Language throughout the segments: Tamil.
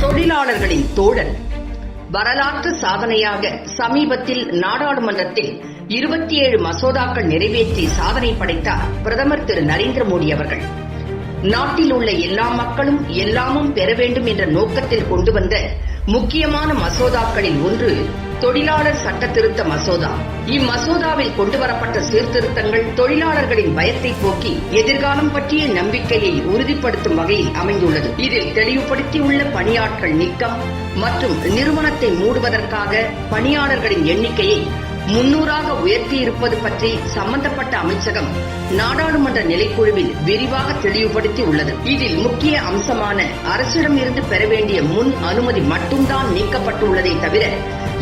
தொழிலாளர்களின் தோழன். வரலாற்று சாதனையாக சமீபத்தில் நாடாளுமன்றத்தில் இருபத்தி ஏழு மசோதாக்கள் நிறைவேற்றி சாதனை படைத்தார் பிரதமர் திரு நரேந்திர மோடி அவர்கள். நாட்டில் உள்ள எல்லா மக்களும் எல்லாமும் பெற வேண்டும் என்ற நோக்கத்தில் கொண்டு வந்த முக்கியமான மசோதாக்களில் ஒன்று தொழிலாளர் சட்ட திருத்த மசோதா. இம்மசோதாவில் கொண்டுவரப்பட்ட சீர்திருத்தங்கள் தொழிலாளர்களின் பயத்தை போக்கி எதிர்காலம் பற்றிய நம்பிக்கையை உறுதிப்படுத்தும் வகையில் அமைந்துள்ளது. இதில் தெளிவுபடுத்தியுள்ள பணியாட்கள் நீக்கம் மற்றும் நிறுவனத்தை மூடுவதற்காக பணியாளர்களின் எண்ணிக்கையை முன்னூறாக உயர்த்தி இருப்பது பற்றி சம்பந்தப்பட்ட அமைச்சகம் நாடாளுமன்ற நிலைக்குழுவில் விரிவாக தெளிவுபடுத்தி உள்ளது. இதில் முக்கிய அம்சமான அரசிடம் இருந்து பெற வேண்டிய முன் அனுமதி மட்டும்தான் நீக்கப்பட்டுள்ளதை தவிர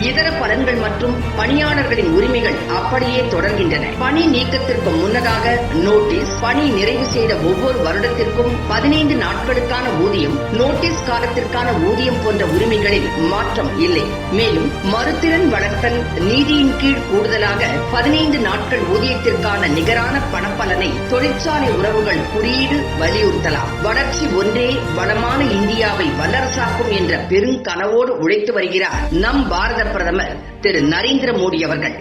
இதர பலன்கள் மற்றும் பணியாளர்களின் உரிமைகள் அப்படியே தொடர்கின்றன. பணி நீக்கத்திற்கு முன்னதாக நோட்டீஸ் பணி நிறைவு செய்த ஒவ்வொரு வருடத்திற்கும் பதினைந்து நாட்களுக்கான ஊதியம் நோட்டீஸ் காலத்திற்கான ஊதியம் போன்ற உரிமைகளில் மாற்றம் இல்லை. மேலும் மறுதிறன் வளர்த்தல் நீதியின் கீழ் கூடுதலாக பதினைந்து நாட்கள் ஊதியத்திற்கான நிகரான பணப்பலனை தொழிற்சாலை உறவுகள் குறியீடு வலியுறுத்தலாம். வளர்ச்சி ஒன்றே வளமான இந்தியாவை வல்லரசாக்கும் என்ற பெருங்கனவோடு உழைத்து வருகிறார் நம் பாரத பிரதமர் திரு நரேந்திர மோடி அவர்கள்.